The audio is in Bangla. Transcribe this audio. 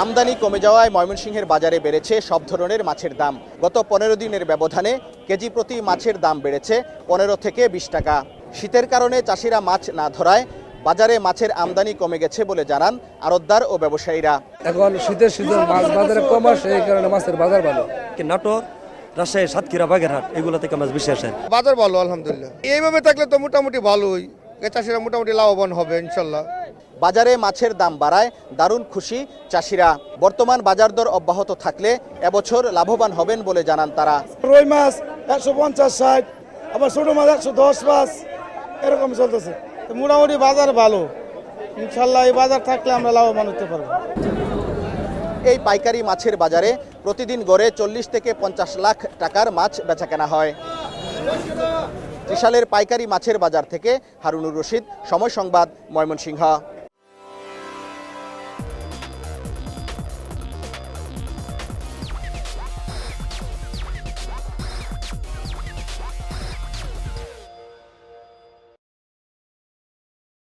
আমদানি কমে যাওয়ায় ময়মনসিংহের বাজারে বেড়েছে সব ধরনের মাছের দাম। গত পনেরো দিনের ব্যবধানে কেজি প্রতি মাছের দাম বেড়েছে পনেরো থেকে বিশ টাকা। শীতের কারণে চাষিরা মাছ না ধরায় বাজারে মাছের আমদানি কমে গেছে বলে জানান আড়তদার ও ব্যবসায়ীরা। এখন শীতের সিজন মাছ বাজারে কম আসে এই কারণে মাছের বাজার ভালো। নাটোর রাজশাহী সাতক্ষীরা বাগেরহাট এগুলো থেকে মাছ বেশি আসে? বাজার ভালো আলহামদুলিল্লাহ। এইভাবে থাকলে তো মোটামুটি ভালোই। চাষিরা মোটামুটি লাভবান হবে ইনশাল্লাহ। বাজারে মাছের দাম বাড়ায় দারুণ খুশি চাষিরা। বর্তমান বাজার দর অব্যাহত থাকলে এবছর লাভবান হবেন বলে জানান তারা। রুই মাছ একশো পঞ্চাশ ষাট আবার ছোট মাছ একশো দশ মাছ এরকম চলতেছে। মোটামুটি বাজার ভালো। ইনশাল্লাহ এই বাজার থাকলে আমরা লাভবান হতে পারব। এই পাইকারি মাছের বাজারে প্রতিদিন গড়ে চল্লিশ থেকে পঞ্চাশ লাখ টাকার মাছ বেচাকেনা হয়। ত্রিশালের পাইকারি মাছের বাজার থেকে হারুনুর রশিদ সময় সংবাদ ময়মনসিংহ।